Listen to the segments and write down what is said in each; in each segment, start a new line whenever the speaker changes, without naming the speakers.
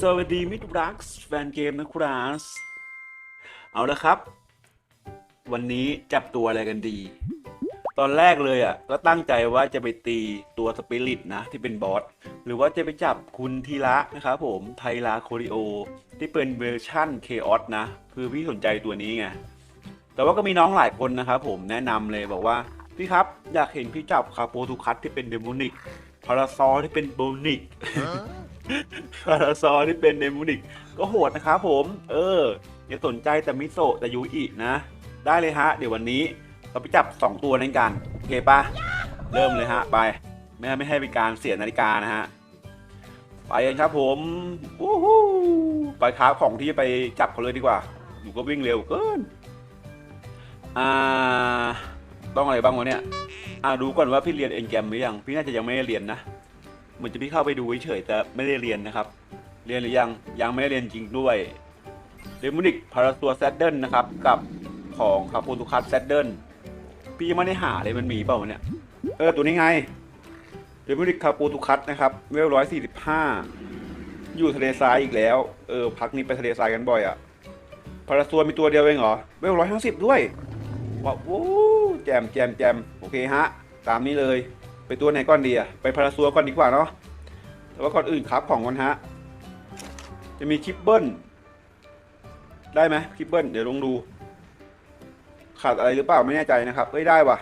สวัสดีมิตรรักแฟนเกมนะครับเอาละครับ วันนี้จับตัวอะไรกันดี ตอนแรกเลยอะก็ตั้งใจว่าจะไปตีตัวสปิริตนะที่เป็นบอสหรือว่าจะไปจับคุณทีละนะครับผมไทลาโคริโอ ที่เป็นเวอร์ชั่นเคออสนะ คือพี่สนใจตัวนี้ไง แต่ว่าก็มีน้องหลายคนนะครับผมแนะนำเลยบอกว่า พี่ครับอยากเห็นพี่จับคาโปทูคัตที่เป็นเดโมนิกพาราซอที่เป็นโบนิก คาราซอที่เป็นเดโมนิกก็โหดนะครับผม เอออย่าสนใจแต่มิโซะแต่ยูอินะ ได้เลยฮะ เดี๋ยววันนี้เราไปจับ 2 ตัวนั้นกัน โอเคปะเริ่มเลยฮะ ไป ไม่ไม่ให้เป็นการเสียนาฬิกานะฮะ ไปกันครับผมวู้ฮู้ไปค้าของที่จะไปจับเขาเลยดีกว่าหนูก็วิ่งเร็วเกิน อ่า ต้องอะไรบ้างวะเนี่ย อ่าดูก่อนว่าพี่เรียนเอ็นแกรมหรือยัง พี่น่าจะยังไม่ได้เรียนนะ เหมือนจะพี่เข้าไปดูเฉยๆแต่ไม่ได้เรียนนะครับ เรียนหรือยังยังไม่ได้เรียนจริงด้วยเดมอนิกพาราตัวแซดเดิลนะครับ กับของคาปูตุคัสแซดเดิลพี่ยังไม่ได้หาเลยมันมีเปล่าเนี่ย เออตัวนี้ไงเดมอนิกคาปูตุคัสนะครับเวลร้อยสี่สิบห้าอยู่ทะเลทรายอีกแล้วเออพักนี้ไปทะเลทรายกันบ่อยอะพาราตัวมีตัวเดียวเองเหรอเวลร้อยห้าสิบด้วยว้าวโอ้แจมแจมแจมโอเคฮะ ตามนี้เลย ไปตัวไหนก่อนดีอะไปพาราซัวก่อนดีกว่าเนาะแต่ว่าก่อนอื่นครับของก่อนฮะ จะมีคิปเบิลได้ไหมคิปเบิลเดี๋ยวลองดู ขาดอะไรหรือเปล่าไม่แน่ใจนะครับเอ้ยได้ว่ะ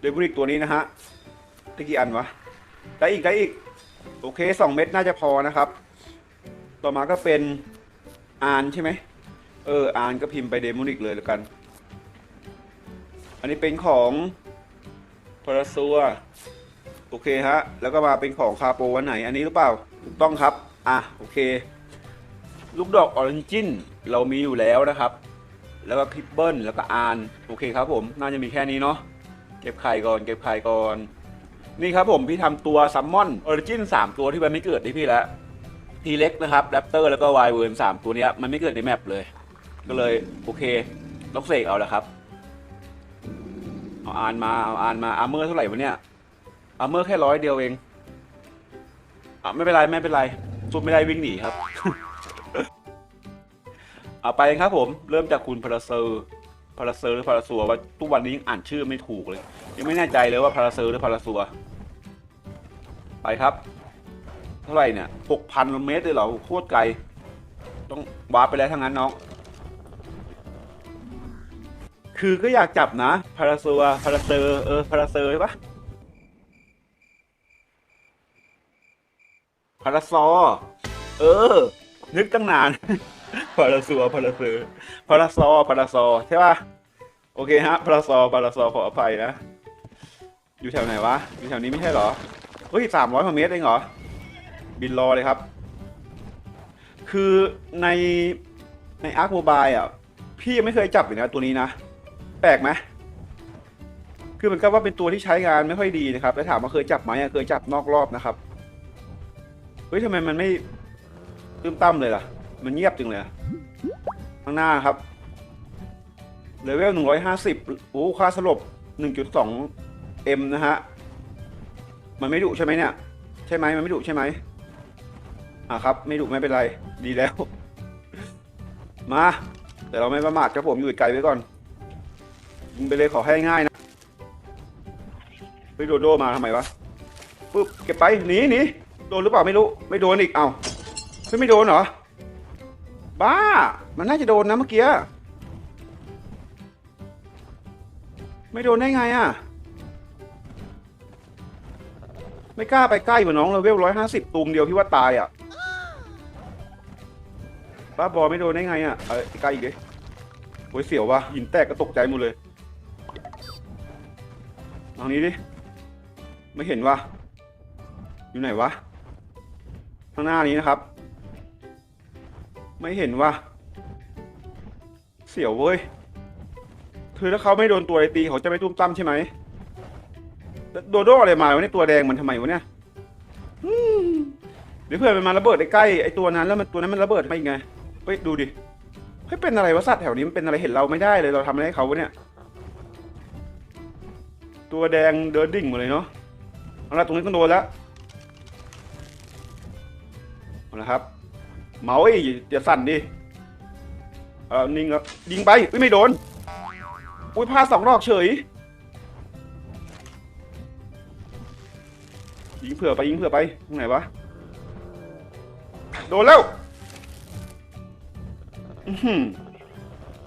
เดบุริกตัวนี้นะฮะได้กี่อันวะได้อีกได้อีก โอเคสองเม็ดน่าจะพอนะครับ ต่อมาก็เป็นอานใช่ไหมเอออานก็พิมพ์ไปเดมอนิกเลยแล้วกัน อันนี้เป็นของพาราซัว เคฮะ แล้วก็มาเป็นของคาโปวันไหนอันนี้หรือเปล่า ถูกต้องครับ อะ โอเค ลูกดอกออริจินเรามีอยู่แล้วนะครับ แล้วก็คลิปเบิลแล้วก็อาน โอเคครับผม น่าจะมีแค่นี้เนาะ เก็บไข่ก่อน เก็บไข่ก่อน นี่ครับผมพี่ทำตัวซัมมอนออริจินสามตัวที่มันไม่เกิดที่พี่แล้วทีเล็กนะครับแรปเตอร์แล้วก็วายเวิร์นสามตัวนี้มันไม่เกิดในแมปเลย ก็เลยโอเคต้องเสกเอาแหละครับ เอาอานมา เอาอานมาอาร์เมอร์เท่าไหร่วะเนี่ย อาเมอร์แค่ร้อยเดียวเองอะไม่เป็นไรไม่เป็นไรสุดไม่ได้วิ่งหนีครับเอาไปครับผม เริ่มจากคุณพาราเซอร์พาราเซอร์หรือพาราซัวว่าทุกวันนี้ยังอ่านชื่อไม่ถูกเลย ยังไม่แน่ใจเลยว่าพาราเซอร์หรือพาราซัวไปครับ เท่าไหร่เนี่ยหกพันเมตรเลยเหรอโคตรไกล ต้องวาร์ปไปแล้วทั้งนั้นน้องคือก็อยากจับนะพาราซัวพาราเซอร์เออพาราเซอร์ใช่ปะาราซอ เออ นึกตั้งนาน พาราซัวพาราเซอพาราซอพาราซอใช่ป่ะ โอเคฮะ พาราซอพาราซอขออภัยนะ อยู่แถวไหนวะ อยู่แถวนี้ไม่ใช่เหรอ เฮ้ยสามร้อยเมตรเองเหรอ บินรอเลยครับ คือในในอาร์คโมบายอะ พี่ยังไม่เคยจับเลยนะตัวนี้นะ แปลกไหมคือเหมือนกับว่าเป็นตัวที่ใช้งานไม่ค่อยดีนะครับ แล้วถามว่าเคยจับไหมเคยจับนอกรอบนะครับ เฮ้ยทำไมมันไม่ตื้มตั้มเลยล่ะ มันเงียบจังเลยข้างหน้าครับเลเวลหนึ่งร้อยห้าสิบโอ้ค่าสลบหนึ่งจุดสองเอ็มนะฮะ มันไม่ดุใช่ไหมเนี่ย ใช่ไหมมันไม่ดุใช่ไหมอะครับ ไม่ดุไม่เป็นไร ดีแล้ว มา แต่เราไม่ประมาทครับผมอยู่ไกลไว้ก่อนยิงไปเลยขอให้ง่ายนะเฮ้ยโดโดมาทำไมวะปุ๊บเก็บไปหนีหนี โดนหรือเปล่าไม่รู้ ไม่โดนอีก เอาเฮ้ยไม่โดนเหรอ บ้า มันน่าจะโดนนะเมื่อกี้ ไม่โดนได้ไงอะ ไม่กล้าไปใกล้เหมือนน้องเลเวลร้อยห้าสิบตูมเดียวพี่ว่าตายอะ บ้าบอไม่โดนได้ไงอะ เอ้ยใกล้อีกดิโอ้ยเสียววะหินแตกก็ตกใจหมดเลยทางนี้ดิ ไม่เห็นว่ะอยู่ไหนวะ ข้างหน้านี้นะครับ ไม่เห็นว่า เสียวเว้ย คือถ้าเขาไม่โดนตัวไอตีเขาจะไม่ตุ้มตั้มใช่ไหมโดโดอะไรมาวะเนี่ยตัวแดงมันทำไมวะเนี่ยเดี๋ยวเพื่อนมันมาระเบิดใกล้ไอตัวนั้นแล้วมันตัวนั้นมันระเบิดมาไงเฮ้ยดูดิเฮ้ยเป็นอะไรวะสัตว์แถวนี้มันเป็นอะไรเห็นเราไม่ได้เลยเราทำอะไรให้เขาวะเนี่ย ตัวแดงเดินดิ่งหมาเลยเนาะเอาละตรงนี้ต้องโดนแล้ว เอาละครับ เมาส์อย่าอย่าสั่นดิเออนิ่งแล้วยิงไปอุ้ยไม่โดน อุ้ยพลาดสองดอกเฉย ยิงเผื่อไปยิงเผื่อไปตรงไหนวะ โดนแล้ว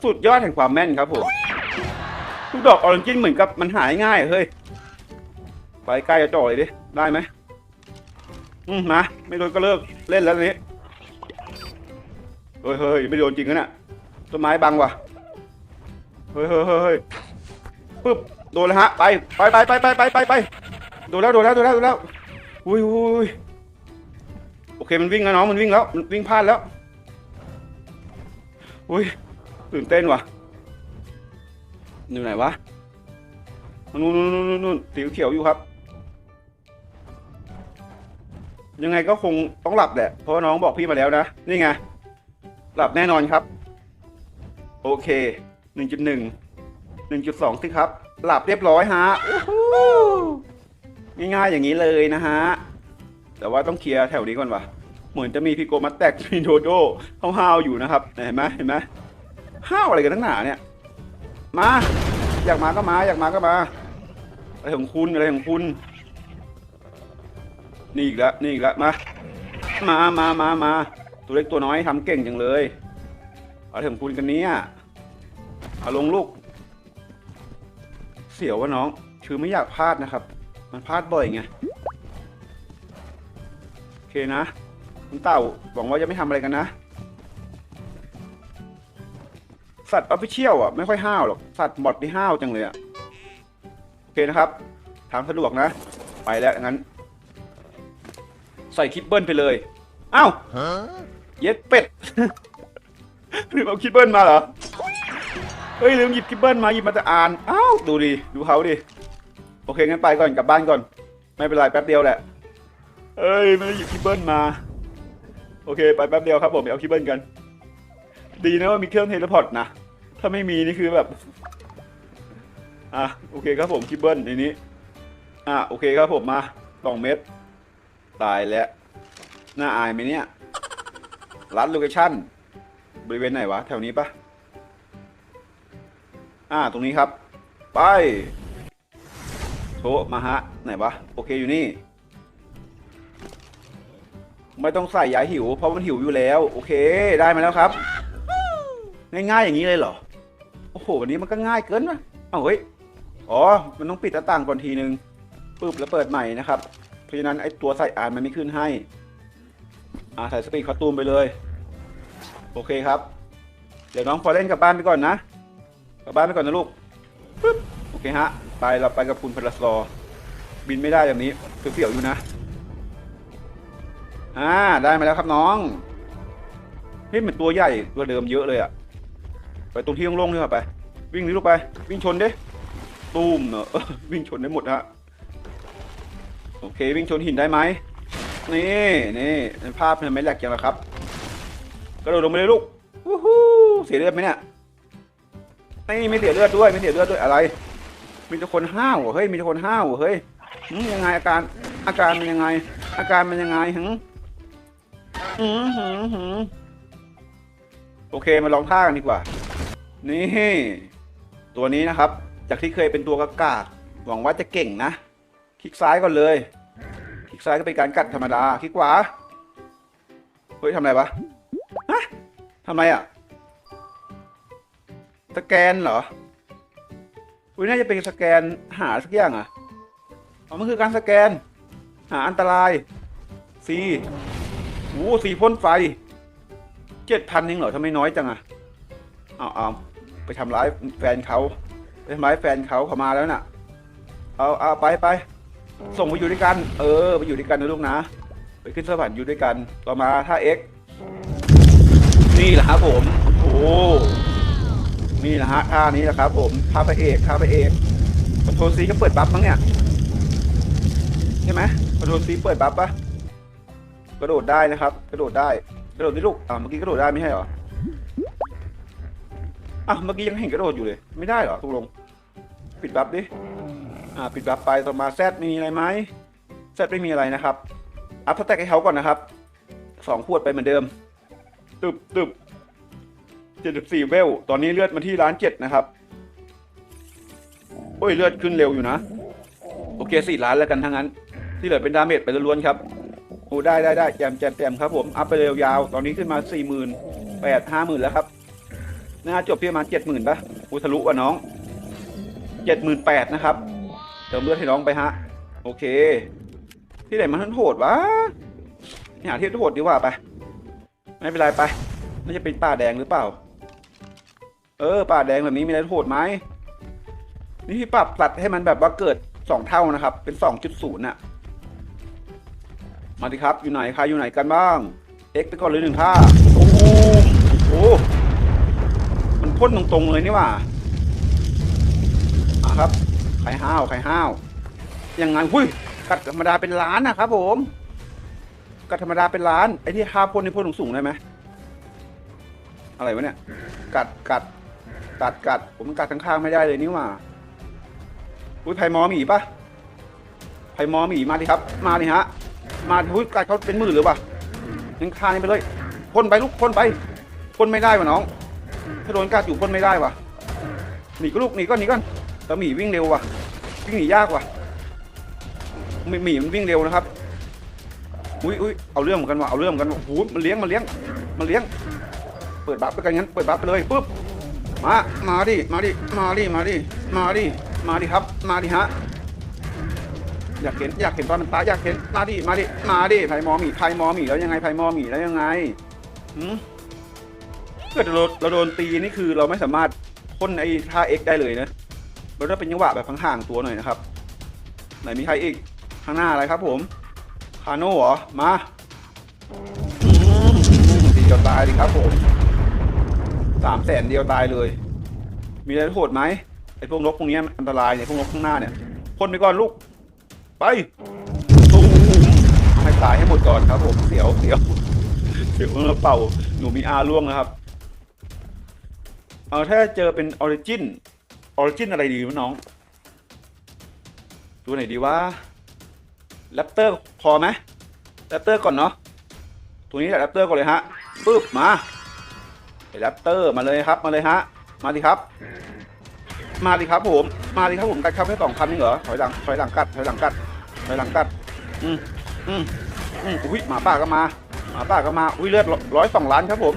สุดยอดแห่งความแม่นครับผมทุกดอกออริจินเหมือนกับมันหายง่ายเฮ้ย ไปใกล้จะจ่อเลยดิ ได้ไหม อืมมาไม่โดนก็เลิกเล่นแล้วนี้เฮ้ยเฮ้ยไม่โดนจริงนะเนี่ยต้นไม้บังว่ะเฮ้ยเฮ้ยเฮ้ยปึ๊บโดนแล้วฮะไปไปไปไปไปไปไปไปโดนแล้วโดนแล้วโดนแล้วโดนแล้วอุ้ยอุ้ยอุ้ยโอเคมันวิ่งแล้วน้องมันวิ่งแล้วมันวิ่งพลาดแล้วอุ้ยตื่นเต้นว่ะอยู่ไหนวะนู่นนู่นนู่นนู่นสีเขียวอยู่ครับ ยังไงก็คงต้องหลับแหละ เพราะว่าน้องบอกพี่มาแล้วนะ นี่ไง หลับแน่นอนครับ โอเคหนึ่งจุดหนึ่งหนึ่งจุดสองสิครับ หลับเรียบร้อยฮะง่ายๆอย่างนี้เลยนะฮะ แต่ว่าต้องเคลียร์แถวนี้ก่อนว่ะเหมือนจะมีพี่โกมัตแตกมีโดโดห้าวๆอยู่นะครับ เห็นไหมเห็นไหมห้าวอะไรกันทั้งหนาเนี่ย มา อยากมาก็มา อยากมาก็มา อะไรของคุณ อะไรของคุณ นี่อีกแล้วนี่อีกแล้วมามามามามาตัวเล็กตัวน้อยทำเก่งจังเลยเอะไรของคุณกันเนี้เอาลงลูก เสียวว่าน้อง คือไม่อยากพลาดนะครับ มันพลาดบ่อยไงโอเคนะคุณเต่าหวังว่าจะไม่ทำอะไรกันนะ สัตว์ออฟฟิเชียลอะไม่ค่อยห้าวหรอก สัตว์บอดที่ห้าวจังเลยอะ โอเคนะครับทางสะดวกนะ ไปแล้วงั้น ใส่คิปเบิลไปเลย อ้าวเย็ดเป็ดลืมเอาคิปเบิลมาเหรอ เฮ้ยลืมหยิบคิปเบิลมาหยิบมาแต่อ่าน อ้าวดูดิดูเขาดิ โอเคงั้นไปก่อนกลับบ้านก่อน ไม่เป็นไรแป๊บเดียวแหละ เอ้ยไม่ได้หยิบคิปเบิลมา โอเคไปแป๊บเดียวครับผมไปเอาคิปเบิลกัน ดีนะว่ามีเครื่องเทเลพอร์ตนะ ถ้าไม่มีนี่คือแบบ อะโอเคครับผมคิปเบิลในนี้ อะโอเคครับผมมาสองเม็ด ตายแล้ว น่าอายไหมเนี่ยรัดโลเคชั่น บริเวณไหนวะ แถวนี้ปะอ่า ตรงนี้ครับ ไปโชมาฮะ ไหนวะ โอเคอยู่นี่ ไม่ต้องใส่ยาหิว เพราะมันหิวอยู่แล้ว โอเค ได้มาแล้วครับ ง่ายๆอย่างนี้เลยเหรอ โอ้โห วันนี้มันก็ง่ายเกินวะเอ้าเฮ้ย อ๋อ มันต้องปิดหน้าต่างก่อนทีนึงปึ๊บแล้วเปิดใหม่นะครับ เพราะฉะนั้นไอ้ตัวใส่อ่านมันไม่ขึ้นให้ อ่าใส่สปีดคอตูมไปเลย โอเคครับ เดี๋ยวน้องพอเล่นกลับบ้านไปก่อนนะ กลับบ้านไปก่อนนะลูกปึ๊บโอเคฮะ ไปเราไปกับคุณพลัสลอ บินไม่ได้แบบนี้เสียวๆอยู่นะ อ่า ได้มาแล้วครับน้อง เฮ้ยมันตัวใหญ่กว่าเดิมเยอะเลยอะไปตรงที่โล่งๆนี่ครับไป วิ่งนี่ลูกไป วิ่งชนดิตูมเนอะวิ่งชนได้หมดฮะ โอเควิ่งชนหินได้ไหมนี่นี่ภาพมันไม่แหลกยังหรอครับกระโดดลงไปเลยลูกวู้ฮู้เสียเลือดไหมเนี่ยนี่ไม่เสียเลือดด้วยไม่เสียเลือดด้วยอะไร มีแต่คนห้าวเหรอเฮ้ยมีแต่คนห้าวเหรอเฮ้ยยังไงอาการอาการมันยังไง อาการมันยังไงหึหืมหืมหืมโอเคมาลองท่ากันดีกว่า นี่ ตัวนี้นะครับ จากที่เคยเป็นตัวกากาหวังว่าจะเก่งนะ คลิกซ้ายก่อนเลย คลิกซ้ายก็เป็นการกัดธรรมดา คลิกขวา เฮ้ยทำอะไรวะฮะทำไรอะ สแกนเหรออุ้ยน่าจะเป็นสแกนหาสักอย่างอะอ๋อมันคือการสแกน หาอันตรายซีโอ้สีพ่นไฟเจ็ดพันเองเหรอทำไมน้อยจังอะเอาเอาไปทำร้ายแฟนเขาไปทำร้ายแฟนเขาเขามาแล้วน่ะ เอาเอาไปไป ส่งไปอยู่ด้วยกัน เออ ไปอยู่ด้วยกันนะลูกนะ ไปขึ้นสวรรค์อยู่ด้วยกัน ต่อมาถ้า X นี่แหละครับผม โอ้โหนี่แหละฮะท่านี้แหละครับ ผมท่าพระเอกท่าพระเอกคอนโทรซีก็เปิดบัฟมั้งเนี่ยใช่ไหมคอนโทรซีเปิดบัฟปะกระโดดได้นะครับ กระโดดได้ กระโดดดิลูกอ่าเมื่อกี้กระโดดได้ไม่ใช่เหรออะเมื่อกี้ยังเห็นกระโดดอยู่เลย ไม่ได้เหรอตกลง ปิดบัฟดิ อ่า ปิดบัฟไปต่อมาแซดมีอะไรไหมแซดไม่มีอะไรนะครับ อัพสแต็กให้เขาก่อนนะครับ สองขวดไปเหมือนเดิม ตึบตึบเจ็ดสิบสี่เวล ตอนนี้เลือดมาที่ล้านเจ็ดนะครับโอ้ยเลือดขึ้นเร็วอยู่นะ โอเคสี่ล้านแล้วกันทั้งนั้น ที่เหลือเป็นดาเมจไปล้วนๆครับโอ้ได้ได้ได้แจมแจมแจมครับผมอัพไปเร็วยาวตอนนี้ขึ้นมาสี่หมื่นแปดห้าหมื่นแล้วครับน่าจบที่ประมาณเจ็ดหมื่นปะอุทะลุว่ะน้อง เจ็ดหมื่นแปดนะครับ เติมเลือดให้น้องไปฮะ โอเค ที่ไหนมันโหดวะนี่หาที่โหดดีกว่าไป ไม่เป็นไรไปน่าจะเป็นป่าแดงหรือเปล่า เออ ป่าแดงแบบนี้มีอะไรโหดไหมนี่พี่ปรับปรับให้มันแบบว่าเกิดสองเท่านะครับ เป็นสองจุดศูนย์น่ะ มาดิครับ อยู่ไหนใครอยู่ไหนกันบ้าง เอ็กไปก่อนเลยหนึ่งท่า โอ้โหมันพ่นตรงๆเลยนี่ว่า ครับ ไข่ห้าวไข่ห้าวยังไงหุ้ยกัดธรรมดาเป็นล้านนะครับผมกัดธรรมดาเป็นล้านไอ้ที่ท่าพ่นนี่พ่นสูงๆได้ไหมอะไรวะเนี่ย กัดกัดกัดกัดผมกัดข้างๆไม่ได้เลยนี่หว่าอุ้ยไผ่มอหมีปะไผ่มอหมีมาดิครับ มาดิฮะ มาอุ้ยกัดเขาเป็นหมื่นหรือปะนึงคานี่ไปเลยพ่นไปลูกพ่นไปพ่นไม่ได้วะน้อง ถ้าโดนกัดอยู่พ่นไม่ได้วะหนีก็ลูกหนีก็หนีก่อน แต่หมีวิ่งเร็ววะวิ่งหนียากวะหมีหมีมันวิ่งเร็วนะครับ อุ้ยอุ้ยเอาเรื่องเหมือนกันว่ะ เอาเรื่องเหมือนกันว่ะโอ้โหมันเลี้ยง มันเลี้ยง มันเลี้ยง เปิดบัฟไปกันงั้น เปิดบัฟไปเลยปุ๊บ มา มาดิ มาดิ มาดิ มาดิ มาดิ มาดิครับ มาดิฮะ อยากเห็น อยากเห็นตอนมันตายอยากเห็น มาดิ มาดิ มาดิไผ่มอหมีไผ่มอหมีแล้วยังไงไผ่มอหมีแล้วยังไงหืมเกิดเราเราโดนตีนี่คือเราไม่สามารถพ่นไอ้ท่าเอ็กได้เลยนะ เราต้องเป็นจังหวะแบบห่างๆตัวหน่อยนะครับ ไหนมีใครอีก ข้างหน้าอะไรครับผมคาโน่เหรอ มาอืมตีจนตายดิครับผมสามแสนเดียวตายเลย มีอะไรโหดไหมไอ้พวกนกพวกเนี้ยอันตรายเนี่ยพวกนกข้างหน้าเนี่ยพ่นไปก่อนลูก ไปตูมให้ตายให้หมดก่อนครับผมเสียวเสียวเสียวเมื่อเป่าหนูมีอาล่วงนะครับ เอาถ้าเจอเป็นออริจิน ออริจินอะไรดีวะน้องดูไหนดีว่าแรปเตอร์พอไหมแรปเตอร์ก่อนเนาะตัวนี้แหละแรปเตอร์ก่อนเลยฮะปึ๊บมาแรปเตอร์มาเลยครับมาเลยฮะ มาดิครับ มาดิครับผม มาดิครับผมกัดเข้าแค่สองคำนี่เหรอถอยหลังถอยหลังกัดถอยหลังกัดถอยหลังกัด อืมอืมอืมอุ้ยหมาป่าก็มาหมาป่าก็มาอุ้ยเลือดร้อยสองล้านครับผม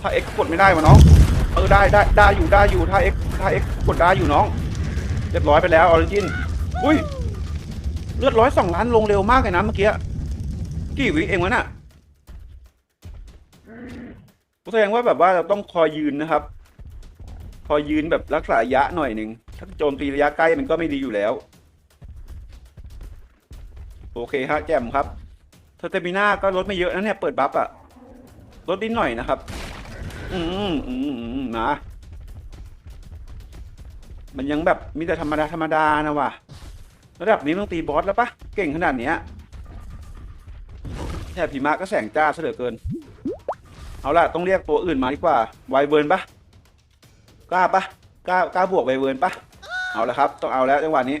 ถ้าเอ็กกดไม่ได้วะน้อง เออได้ได้ได้อยู่ได้อยู่ถ้าเอ็กถ้าเอ็กกดได้อยู่น้อง เรียบร้อยไปแล้วออริจินอุ้ยเลือดร้อยสองล้านลงเร็วมากเลยนะเมื่อกี้กี่วิเองวะน่ะแสดงว่าแบบว่าเราต้องคอยยืนนะครับ คอยยืนแบบรักษาระยะหน่อยหนึ่งถ้าโจมตีระยะใกล้มันก็ไม่ดีอยู่แล้ว โอเคฮะแจ่มครับเทอร์เตมิน่าก็ลดไม่เยอะนะเนี่ยเปิดบัฟอะลดนิดหน่อยนะครับ อืมอืมอืมนะ มันยังแบบมีแต่ธรรมดาธรรมดานะว่ะ ระดับนี้ต้องตีบอสแล้วปะเก่งขนาดเนี้ยแถบผีมะก็แสงจ้าเหลือเกิน เอาล่ะ ต้องเรียกตัวอื่นมาดีกว่า ไวเวิร์นปะกล้าปะกล้ากล้าบวกไวเวิร์นปะเอาละครับ ต้องเอาแล้วจังหวะนี้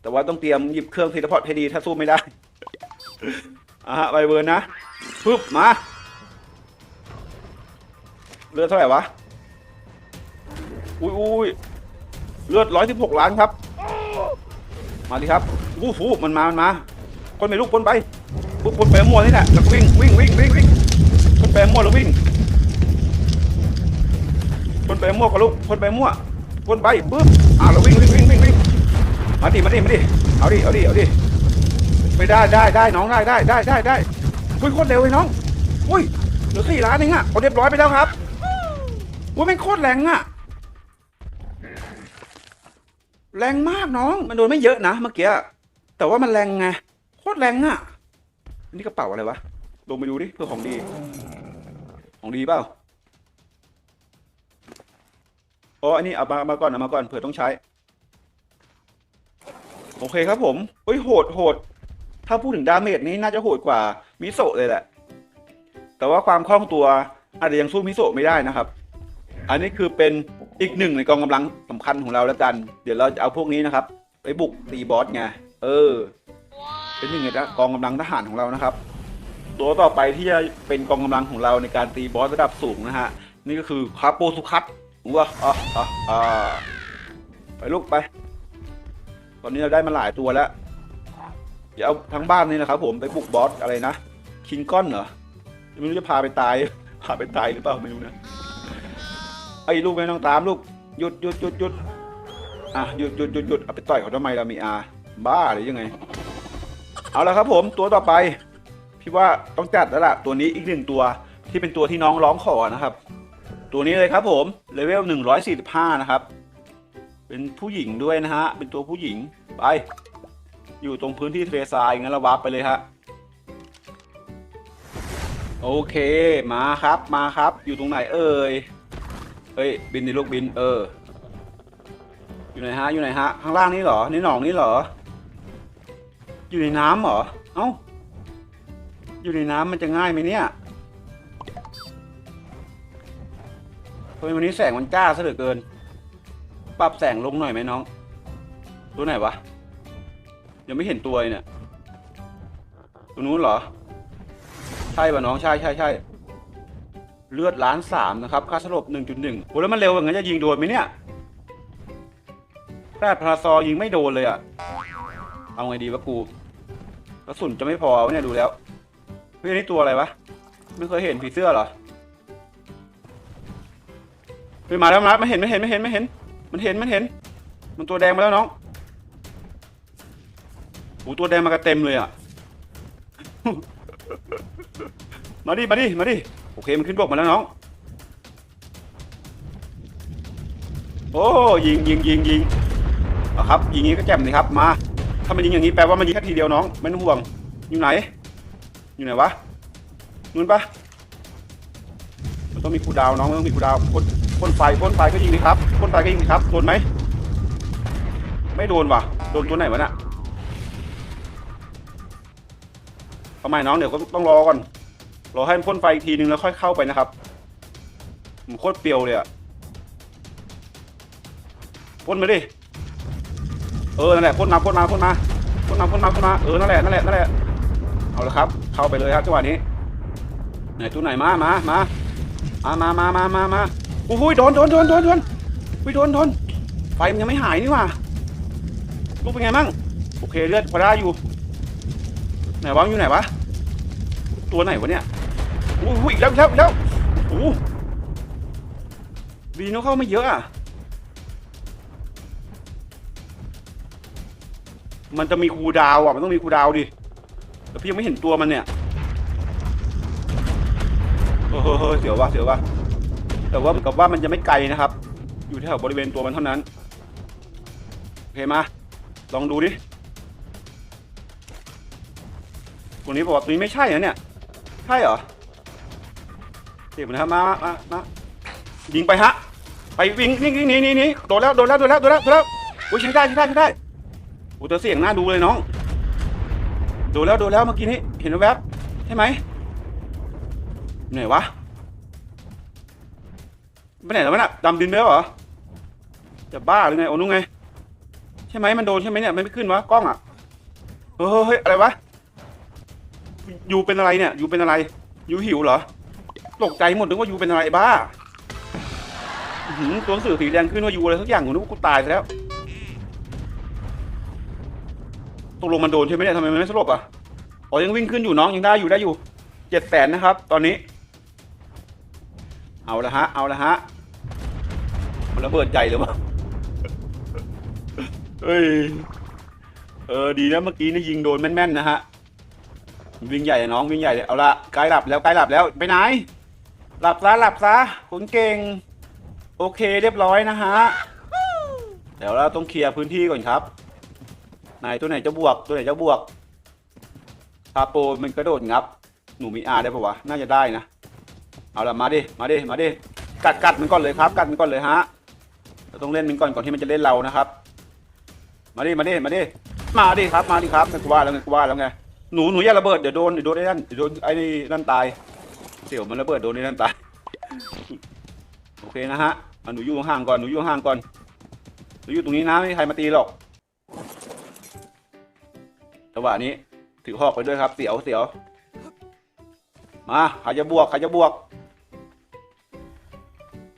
แต่ว่าต้องเตรียมหยิบเครื่องทีละพอร์ตให้ดีถ้าสู้ไม่ได้อะฮะไวเวิร์นนะปึ๊บมา ลือดเท่าไหร่วะ อุ้ยอุ้ยเลือดร้อยสิบหกล้านครับ มาดิครับอู้หูมันมา มันมา คนไปลูกคนไปคนไปมั่วนี่แหละแล้ววิ่งวิ่งวิ่งวิ่งวิ่งคนไปมั่วแล้ววิ่ง คนไปมั่วกับลูก คนไปมั่ว คนไปปึ๊บอ่าเราวิ่งวิ่งวิ่งวิ่งวิ่งมาดิมาดิมาดิเอาดิเอาดิเอาดิไม่ได้ได้ได้น้องได้ได้ได้ได้ได้อุ้ยโคตรเร็วเลยน้อง อุ้ยเหลือสี่ล้านเองอะเขาเรียบร้อยไปแล้วครับ อุ้ยแม่งโคตรแรงอะแรงมากน้อง มันโดนไม่เยอะนะเมื่อกี้ แต่ว่ามันแรงไง โคตรแรงอะอันนี้กระเป๋าอะไรวะ ลงไปดูดิเพื่อของดี ของดีเปล่าอ๋ออันนี้เอามามาก่อนเอามาก่อนเผื่อต้องใช้ โอเคครับผมเฮ้ยโหดโหด ถ้าพูดถึงดาเมจนี้น่าจะโหดกว่ามิโซะเลยแหละ แต่ว่าความคล่องตัวอาจจะยังสู้มิโซะไม่ได้นะครับ อันนี้คือเป็นอีกหนึ่งในกองกำลังสำคัญของเราแล้วกัน เดี๋ยวเราจะเอาพวกนี้นะครับ ไปบุกตีบอสไง เออ เป็นหนึ่งในกองกำลังทหารของเรานะครับ ตัวต่อไปที่จะเป็นกองกำลังของเราในการตีบอสระดับสูงนะฮะ นี่ก็คือคาโปสุคัตว้าอะอะอะไปลูกไป ตอนนี้เราได้มาหลายตัวแล้ว เดี๋ยวเอาทั้งบ้านนี่นะครับผมไปบุกบอสอะไรนะ คิงก้อนเหรอ ไม่รู้จะพาไปตาย พาไปตายหรือเปล่าไม่รู้นะ ไอ้ลูกไม่ต้องตามลูกหยุดหยุดหยุดหยุดอะหยุดหยุดหยุดหยุดเอาไปต่อยเขาทำไมเรามีอาบ้าหรือยังไง เอาละครับผมตัวต่อไป พี่ว่าต้องจัดแล้วล่ะตัวนี้อีกหนึ่งตัวที่เป็นตัวที่น้องร้องขอนะครับ ตัวนี้เลยครับผมเลเวล145นะครับ เป็นผู้หญิงด้วยนะฮะ เป็นตัวผู้หญิงไป อยู่ตรงพื้นที่เทรายงั้นเราวาร์ปไปเลยฮะโอเคมาครับมาครับ อยู่ตรงไหนเอ่ย เฮ้ยบินดิลูกบิน เออ อยู่ไหนฮะ อยู่ไหนฮะ ข้างล่างนี่เหรอในหนองนี่เหรอ อยู่ในน้ำเหรอ เอ้า อยู่ในน้ำมันจะง่ายไหมเนี่ยทำไมวันนี้แสงมันจ้าซะเหลือเกิน ปรับแสงลงหน่อยไหมน้อง ตัวไหนวะ ยังไม่เห็นตัวเลยเนี่ย ตัวนู้นเหรอ ใช่ป่ะน้อง ใช่ใช่ใช่ เลือดล้านสามนะครับ ค่าสลบหนึ่งจุดหนึ่งโอ้แล้วมันเร็วอย่างนั้นจะยิงโดนไหมเนี่ยแรดพาราซอยิงไม่โดนเลยอะเอาไงดีวะกูกระสุนจะไม่พอเนี่ยดูแล้วเฮ้ยอันนี่ตัวอะไรวะ ไม่เคยเห็นผีเสื้อเหรอเฮ้ยมาแล้วมาแล้วมันเห็นไม่เห็นไม่เห็นไม่เห็น มันเห็นมันเห็น มันตัวแดงมาแล้วน้องโอ้ตัวแดงมากันเต็มเลยอะมาดิมาดิมาดิ โอเคมันขึ้นบกมาแล้วน้อง โอ้ยิงยิงยิงยิงเอาครับยิงอย่างนี้ก็แจ่มเลยครับมา ถ้ามันยิงอย่างนี้แปลว่ามันยิงแค่ทีเดียวน้องไม่ต้องห่วง อยู่ไหน อยู่ไหนวะนู่นปะมันต้องมีคูดาวน้องมันต้องมีคูดาวพ่นพ่นไฟพ่นไฟก็ยิงดิครับพ่นไฟก็ยิงดิครับโดนไหมไม่โดนว่ะโดนตัวไหนวะน่ะทำไมน้องเดี๋ยวก็ต้องรอก่อน รอให้มันพ่นไฟอีกทีนึงแล้วค่อยเข้าไปนะครับมันโคตรเปรียวเลยอะพ่นมาดิเออนั่นแหละพ่นมาพ่นมาพ่นมาพ่นมาพ่นมาพ่นมาเออนั่นแหละนั่นแหละนั่นแหละเอาละครับ เข้าไปเลยครับจังหวะนี้ไหนตัวไหนมามามามามามามามาโอ้ยโดนโดนโดนโดนโดนอุ้ยโดนโดนไฟมันยังไม่หายนี่หว่าลูกเป็นไงมั่งโอเคเลือดพอได้อยู่ไหนวะอยู่ไหนวะ ตัวไหนวะเนี่ยอุ้ยอุ้ยอีกแล้วอีกแล้วอีกแล้วโอ้ดีนะเข้าไม่เยอะอะ มันจะมีครูดาวอะ มันต้องมีครูดาวดิแต่พี่ยังไม่เห็นตัวมันเนี่ยเฮ้ยเฮ้ยเสียววะเสียววะแต่ว่าเหมือนกับว่ามันจะไม่ไกลนะครับ อยู่แถวบริเวณตัวมันเท่านั้น โอเคมา ลองดูดิตัวนี้บอกว่าตัวนี้ไม่ใช่เหรอเนี่ย ใช่เหรอเจ็บนะครับมามามายิงไปฮะ ไปวิ่งวิ่งวิ่งหนีหนีหนีโดนแล้วโดนแล้วโดนแล้วโดนแล้วโดนแล้วอุ้ยใช้ได้ใช้ได้ใช้ได้โอ้แต่เสียงน่าดูเลยน้องโดูแล้วโดูแล้วเมื่อกี้นี้เห็นแวบใช่ไหมไหนวะไปไหนแล้วมันอะดำดินไปแล้วเหรอจะบ้าหรือไงโอ้นุ่งไง ใช่ไหมมันโดนใช่ไหมเนี่ยมันไม่ขึ้นวะกล้องอะเฮ้ยอะไรวะ ยูเป็นอะไรเนี่ยยูเป็นอะไรยูหิวเหรอตกใจหมดนึกว่ายูเป็นอะไรบ้าหือตัวหนังสือสีแดงขึ้นว่ายูอะไรสักอย่างกูนึกว่ากูตายแล้วตกลงมันโดนใช่ไหมเนี่ยทำไมมันไม่สลบอะอ๋อยังวิ่งขึ้นอยู่น้องยังได้อยู่ได้อยู่เจ็ดแสนนะครับ ตอนนี้ เอาละฮะ เอาละฮะมันระเบิดใจหรือเปล่าเฮ้ยเออดีนะเมื่อกี้นี่ยิงโดนแม่นๆนะฮะ วิ่งใหญ่อะน้องวิ่งใหญ่เลยเอาละใกล้หลับแล้วใกล้หลับแล้วไปไหน หลับซะหลับซะคุณเก่ง โอเคเรียบร้อยนะฮะเดี๋ยวเราต้องเคลียร์พื้นที่ก่อนครับไหนตัวไหนจะบวกตัวไหนจะบวกพาโปมันกระโดดงับ หนูมีอาได้ปะวะน่าจะได้นะเอาละมาดิมาดิมาดิกัดกัดมันก่อนเลยครับ กัดมันก่อนเลยฮะเราต้องเล่นมันก่อนก่อนที่มันจะเล่นเรานะครับ มาดิมาดิมาดิมาดิครับมาดิครับไงกูว่าแล้วไงกูว่าแล้วไง หนูหนูอย่าระเบิดเดี๋ยวโดนเดี๋ยวโดนไอ้นั่นเดี๋ยวโดนไอ้นี่นั่นตาย เสี่ยวมันระเบิดโดนไอ้นั่นตาย โอเคนะฮะเอาหนูอยู่ห่างก่อนหนูอยู่ห่างก่อนหนูอยู่ตรงนี้นะไม่มีใครมาตีหรอกจังหวะนี้ ถือหอกไปด้วยครับเสียวเสียวมาใครจะบวกใครจะบวก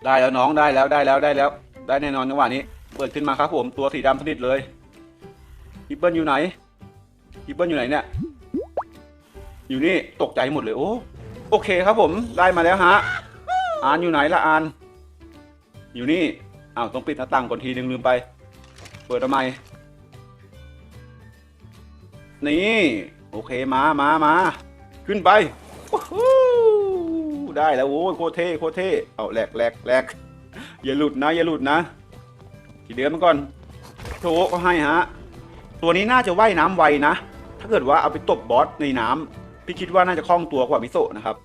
ได้แล้วน้องได้แล้วได้แล้วได้แล้ว ได้แน่นอนจังหวะนี้เปิดขึ้นมาครับผมตัวสีดำสนิทเลยฮิปเปิลอยู่ไหนฮิปเปิลอยู่ไหนเนี่ย อยู่นี่ตกใจหมดเลยโอ้โอเคครับผมได้มาแล้วฮะอานอยู่ไหนละอาน อยู่นี่อ้าวต้องปิดหน้าต่างก่อนทีนึงลืมไป เปิดทำไมนี่โอเคมามามาขึ้นไปได้แล้วโอ้โคเท่โคเท่เอาแหลกแหลกแหลกอย่าหลุดนะ อย่าหลุดนะทีเดือนมาก่อนโชว์ก็ให้ฮะตัวนี้น่าจะว่ายน้ำไวนะ ถ้าเกิดว่าเอาไปตบบอสในน้ำ พี่คิดว่าน่าจะคล่องตัวกว่ามิโซะนะครับ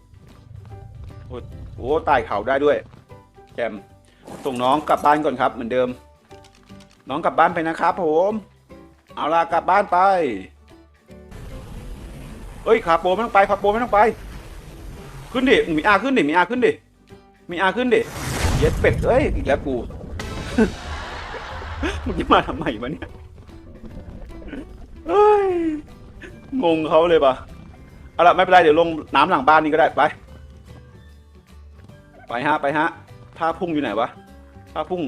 โอ้โหไต่เขาได้ด้วยแจมส่งน้องกลับบ้านก่อนครับ เหมือนเดิม น้องกลับบ้านไปนะครับผม เอาล่ะกลับบ้านไป เอ้ยขาโปไม่ต้องไปขาโปไม่ต้องไป ขึ้นดิมีอาขึ้นดิมีอาขึ้นดิมีอาขึ้นดิเย็ดเป็ดเอ้ยอีกแล้วกูมึงจะมาทำไมวะเนี่ยเอ้ยงงเขาเลยปะ เอาละไม่เป็นไรเดี๋ยวลงน้ำหลังบ้านนี่ก็ได้ไป ไปฮะไปฮะท่าพุ่งอยู่ไหนวะท่าพุ่ง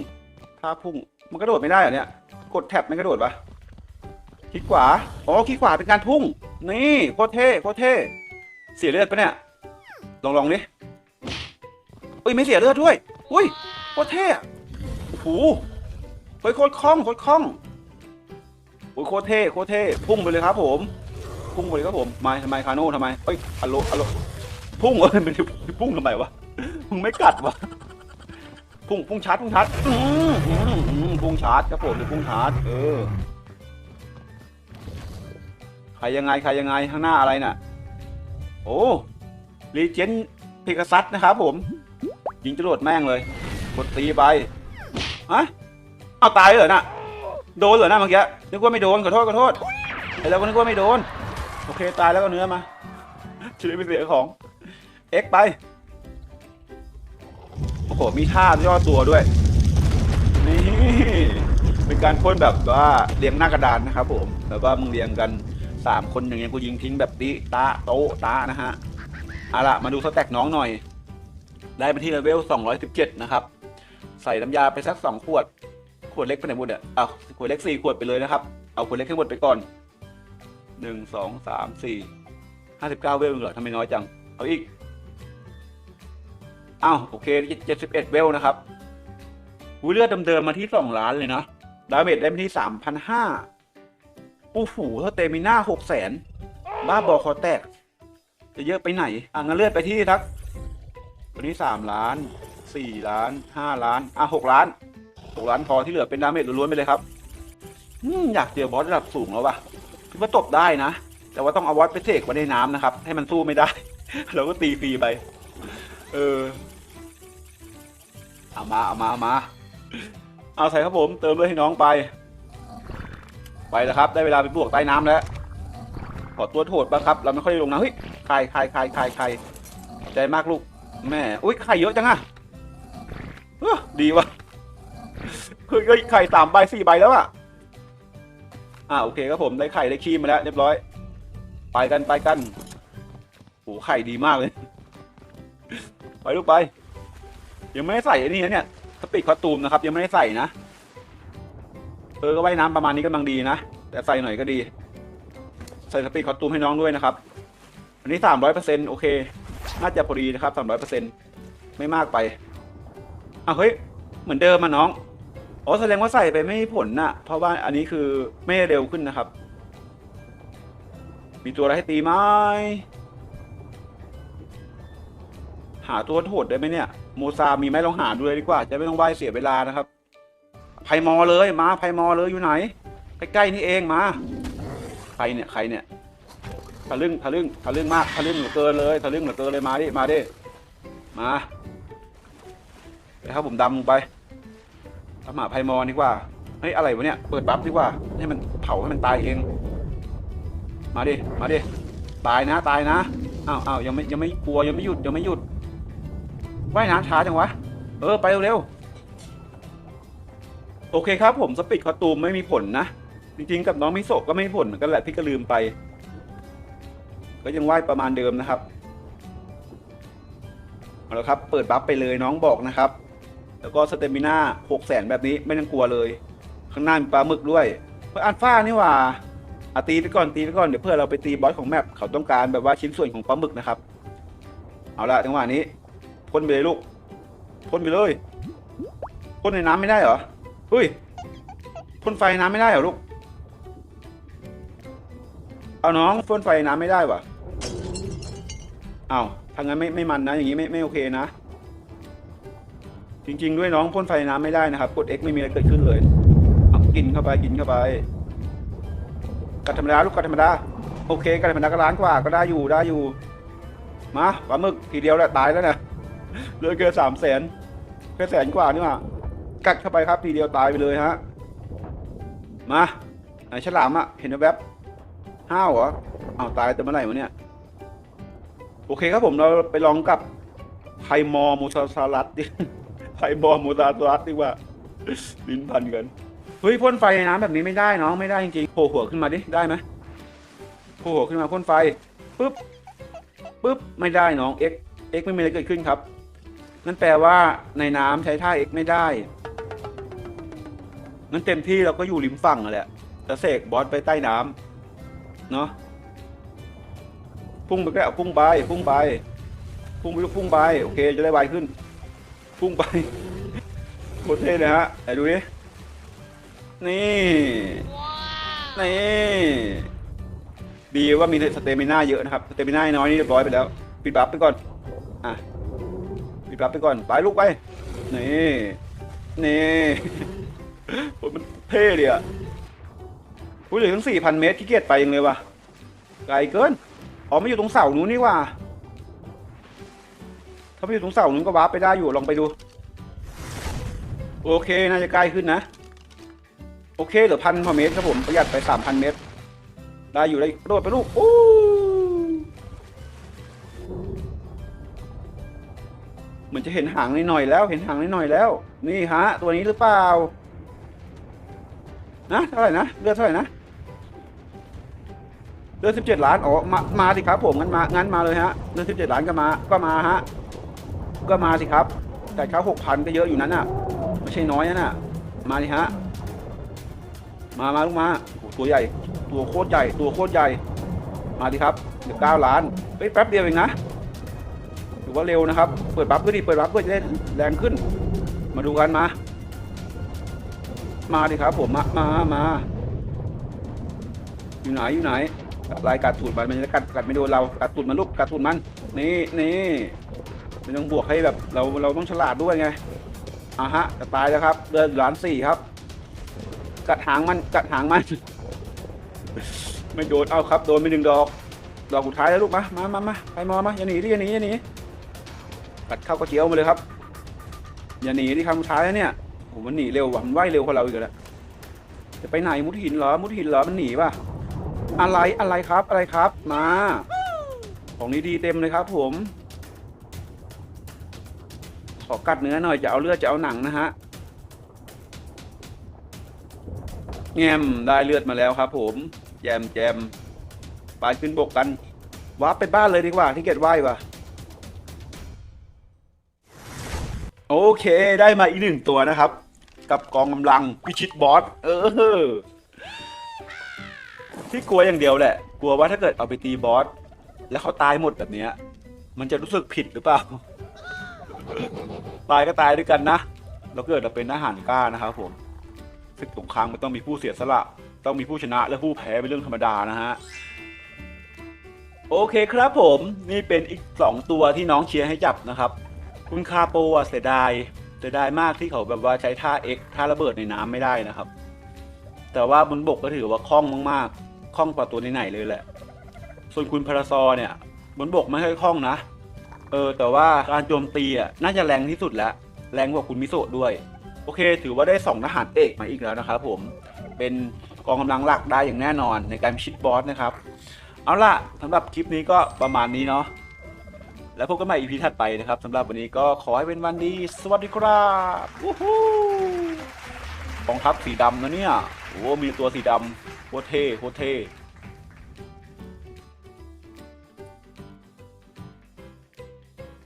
ท่าพุ่ง มันกระโดดไม่ได้เหรอเนี่ยกดแท็บไม่กระโดดปะคลิกขวาอ๋อคลิกขวาเป็นการพุ่ง นี่โคตรเท่โคตรเท่เสียเลือดปะเนี่ยลองลองดิเอ้ยไม่เสียเลือดด้วยอุ้ยโคตรเท่โอ้โหเฮ้ยโคตรคล่องโคตรคล่องโอ้ยโคตรเท่โคตรเท่พุ่งไปเลยครับผม พุ่งไปเลยครับผมมาทำไมคาโน่ทำไมเอ้ยอัลโลอัลโลพุ่งเอ้ยมันพุ่งทำไมวะมึงไม่กัดวะพุ่งพุ่งชาร์จพุ่งชาร์จอืมพุ่งชาร์จครับผมหรือพุ่งชาร์จเออใครยังไงใครยังไงข้างหน้าอะไรน่ะ โอ้รีเจนเพกซัสนะครับผม ยิงจรวดแม่งเลยกดตีไปฮะเอาตายเหรอน่ะโดนเหรอน่ะเมื่อกี้นึกว่าไม่โดนขอโทษขอโทษไอ้เราก็นึกว่าไม่โดน โอเค ตายแล้วก็เนื้อมาช่วยไปเสียของ เอ็กไป โอ้โห มีท่าย่อตัวด้วย นี่ เป็นการพ่นแบบว่าเรียงหน้ากระดานนะครับผม แบบว่ามึงเรียงกันสามคนอย่างเงี้ยกูยิงทิ้งแบบติตาโตะตานะฮะเอาละมาดูสแต็กน้องหน่อย ได้มาที่เลเวล 217 นะครับ ใส่น้ำยาไปสัก 2 ขวด ขวดเล็กไปไหนหมดเนี่ยเอาขวดเล็ก 4 ขวดไปเลยนะครับ เอาขวดเล็กให้หมดไปก่อน 1 2 3 4 59เก้าเวลเหรอทำไมน้อยจัง เอาอีก อ้าวโอเคเจ็ดสิบเอ็ดเวลนะครับหูเลือดเดิมๆมาที่สองล้านเลยนะ ดาเมจได้มาที่สามพันห้าโอ้โหถ้าเตมิน่าหกแสนบ้าบอคอแตก จะเยอะไปไหน อะงั้นเลือดไปที่ทักตัวนี้สามล้านสี่ล้านห้าล้าน อะหกล้านหกล้านพอที่เหลือเป็นดาเมจล้วนๆไปเลยครับ อืมอยากเจอบอสระดับสูงแล้ววะ คิดว่าตบได้นะ แต่ว่าต้องเอาวอสไปเทกไว้ในน้ำนะครับ ให้มันสู้ไม่ได้ เราก็ตีฟรีไป เออ เอามาเอามาเอามา เอาใส่ครับผม เติมเลยให้น้องไป ไปแล้วครับ ได้เวลาไปบวกใต้น้ำแล้ว ขอตัวโทษบ้างครับ เราไม่ค่อยได้ลงนะเฮ้ยใครใครใครใครใครใจมากลูก แม่ อุ้ยไข่เยอะจังอะเอ้อดีวะคือเฮ้ยไข่สามใบสี่ใบแล้วอะ อ่าโอเคครับผมได้ไข่ได้ครีมมาแล้วเรียบร้อย ไปกันไปกันโอ้ไข่ดีมากเลย ไปลูกไป ยังไม่ได้ใส่ไอ้นี่นะเนี่ยสปีดคอตูมนะครับ ยังไม่ได้ใส่นะเออก็ว่ายน้ำประมาณนี้กำลังดีนะแต่ใส่หน่อยก็ดี ใส่สปีดคอตูมให้น้องด้วยนะครับ อันนี้สามร้อยเปอร์เซ็นโอเค น่าจะพอดีนะครับสามร้อยเปอร์เซ็นไม่มากไปอะเฮ้ยเหมือนเดิมมาน้อง อ๋อแสดงว่าใส่ไปไม่ผลน่ะ เพราะว่าอันนี้คือไม่เร็วขึ้นนะครับ มีตัวอะไรให้ตีไหมหาตัวโหดได้ไหมเนี่ย โมซามีไหมลองหาดูเลยดีกว่า จะไม่ต้องไหวเสียเวลานะครับ ไพมอเลยมาไพมอเลยอยู่ไหน ใกล้ๆนี่เองมา ใครเนี่ยใครเนี่ยทะลึ่งทะลึ่งทะลึ่งมากทะลึ่งเหลือเกินเลยทะลึ่งเหลือเกินเลยมาดิมาดิมาไปครับผมดำลงไป ทำหาไพมอดีกว่าเฮ้ยอะไรวะเนี่ยเปิดบัฟดีกว่าให้มันเผาให้มันตายเอง มาดิมาดิตายนะตายนะอ้าวอ้าวยังไม่ยังไม่กลัวยังไม่หยุดยังไม่หยุดว่ายน้ำช้าจังวะ เออไปเร็วๆโอเคครับผมสปีดคอตูมไม่มีผลนะ จริงๆ กับน้องมิโซะก็ไม่มีผลเหมือนกันแหละพี่ก็ลืมไป ก็ยังว่ายประมาณเดิมนะครับเอาละครับ เปิดบัฟไปเลยน้องบอกนะครับ แล้วก็สเตมิน่าหกแสนแบบนี้ไม่ต้องกลัวเลย ข้างหน้ามีปลาหมึกด้วยเพื่ออันฟ้านี่ว่าอาตีไปก่อนตีไปก่อนเดี๋ยวเพื่อเราไปตีบอสของแมปเขาต้องการแบบว่าชิ้นส่วนของปลาหมึกนะครับ เอาละจังหวะนี้พ่นไปเลยลูกพ่นไปเลยพ่นในน้ำไม่ได้เหรอเฮ้ยพ่นไฟน้ำไม่ได้เหรอลูกเอาน้องพ่นไฟน้ำไม่ได้วะเอาทางนั้นไม่ไม่มันนะอย่างนี้ไม่ไม่โอเคนะ จริง ๆ ด้วยน้องพ่นไฟน้ำไม่ได้นะครับกด X ไม่มีอะไรเกิดขึ้นเลยเอากินเข้าไปกินเข้าไปกัดธรรมดาลูกกัดธรรมดาโอเคกัดธรรมดาก็ล้านกว่าก็ได้อยู่ได้อยู่มาปลาหมึกทีเดียวแหละตายแล้วนะเหลือเกินสามแสนแค่แสนกว่านี่ว่ากัดเข้าไปครับทีเดียวตายไปเลยฮะมาไหนฉลามอะเห็นแวบห้าวเหรออ้าวตายแต่เมื่อไหร่วะเนี่ยโอเคครับผมเราไปลองกับไพมอร์มูซาซารัสดิ ไพมอร์มูซาซัสดีกว่าลิ้นพันกันเฮ้ยพ่นไฟในน้ำแบบนี้ไม่ได้น้องไม่ได้จริงๆโผล่หัวขึ้นมาดิได้ไหมโผล่หัวขึ้นมาพ่นไฟปึ๊บปุ๊บไม่ได้น้อง x x ไม่มีอะไรเกิดขึ้นครับนั่นแปลว่าในน้ำใช้ท่า x ไม่ได้งั้นเต็มที่เราก็อยู่ริมฝั่งนั่นแหละจะเสกบอสไปใต้น้ำเนาะพุ่งไปก็พุ่งไปพุ่งไปพุ่งไปพุ่งไปโอเคจะได้ไวขึ้น พุ่งไปโคตรเท่เลยฮะไหนดูดินี่นี่ดีว่ามีสเตมิน่าเยอะนะครับสเตมิน่าน้อยนี่เรียบร้อยไปแล้ว ปิดบัฟไปก่อนอะปิดบัฟไปก่อนไปลูกไปนี่นี่โอ้ยมันเท่เลยอะพูดเหลือทั้งสี่พันเมตรขี้เกียจไปยังเลยว่ะไกลเกินอ๋อไม่อยู่ตรงเสานู้นนี่ว่ะ ถ้าไม่อยู่ตรงเสานู้นก็วาร์ปไปได้อยู่ลองไปดู โอเคน่าจะใกล้ขึ้นนะ โอเคเหลือพันกว่าเมตรครับผมประหยัดไปสามพันเมตร ได้อยู่ได้โดดไปลูกโอ้เหมือนจะเห็นหางนิดหน่อยแล้ว เห็นหางนิดหน่อยแล้ว นี่ฮะ ตัวนี้หรือเปล่า นะเท่าไหร่นะเลือดเท่าไหร่นะเลือดสิบเจ็ดล้าน อ๋อ มา มาสิครับผม งั้นมา งั้นมาเลยฮะเลือดสิบเจ็ดล้านก็มา ก็มาฮะ ก็มาสิครับ แต่เขาหกพันก็เยอะอยู่นั้นน่ะ ไม่ใช่น้อยนะน่ะ มาดิฮะ มามาลูกมาโอ้ตัวใหญ่ ตัวโคตรใหญ่ ตัวโคตรใหญ่ มาดิครับเดี๋ยวเก้าล้านเฮ้ยแป๊บเดียวเองนะถือว่าเร็วนะครับ เปิดบัฟเพื่อดิ เปิดบัฟเพื่อจะได้แรงขึ้น มาดูกันมา มาดิครับ ผมมา มามาอยู่ไหนอยู่ไหนลายกัดตูดมันมันจะกัดกัดไม่โดนเรากัดตูดมันลูกกัดตูดมัน นี่นี่ ไม่ต้องบวกให้แบบเราเราต้องฉลาดด้วยไงอะฮะจะตายแล้วครับเดินล้านสี่ครับ กัดหางมันกัดหางมัน ไม่โดนเอาครับ โดนไปหนึ่งดอก ดอกสุดท้ายแล้วลูกมามามามาไปมอมาอย่าหนีดิอย่าหนีอย่าหนีกัดเข้ากระเจียวมาเลยครับอย่าหนีที่คำสุดท้ายแล้วเนี่ยผมมันหนีเร็วว่ะมันว่ายเร็วกว่าเราอีกแล้วจะไปไหนมุดหินเหรอมุดหินเหรอมันหนีป่ะอะไรอะไรครับอะไรครับ มา ของนี้ดีเต็มเลยครับ ผม ขอกัดเนื้อหน่อยจะเอาเลือดจะเอาหนังนะฮะแงมได้เลือดมาแล้วครับ ผมแจมแจมไปขึ้นบกกันวาร์ปไปบ้านเลยดีกว่าที่เกตไหวว่ะโอเคได้มาอีกหนึ่งตัวนะครับ กับกองกำลังพิชิตบอสเออที่กลัวอย่างเดียวแหละ กลัวว่าถ้าเกิดเอาไปตีบอสแล้วเขาตายหมดแบบเนี้ย มันจะรู้สึกผิดหรือเปล่า ตายก็ตายด้วยกันนะ เราเกิดเราเป็นทหารกล้านะครับผมศึกสงครามมันต้องมีผู้เสียสละ ต้องมีผู้ชนะและผู้แพ้เป็นเรื่องธรรมดานะฮะ โอเคครับผมนี่เป็นอีก 2 ตัวที่น้องเชียร์ให้จับนะครับ คุณคาโปอะเสียดายเสียดายมากที่เขาแบบว่าใช้ท่า X ท่าระเบิดในน้ำไม่ได้นะครับ แต่ว่าบนบกก็ถือว่าคล่องมากๆคล่องกว่าตัวไหนๆเลยแหละ ส่วนคุณพาราซอเนี่ยบนบกไม่ค่อยคล่องนะ เออ แต่ว่าการโจมตีอะน่าจะแรงที่สุดแล้ว แรงกว่าคุณมิโซะด้วย โอเค ถือว่าได้สองทหารเอกมาอีกแล้วนะครับผมเป็นกองกำลังหลักได้อย่างแน่นอนในการชิตบอสนะครับ เอาล่ะสำหรับคลิปนี้ก็ประมาณนี้เนาะแล้วพบกันใหม่ EP ถัดไปนะครับสำหรับวันนี้ก็ขอให้เป็นวันดี สวัสดีครับวู้ฮู้กองทัพสีดำนะเนี่ยโอ้มีตัวสีดำโคตรเท่โคตรเท่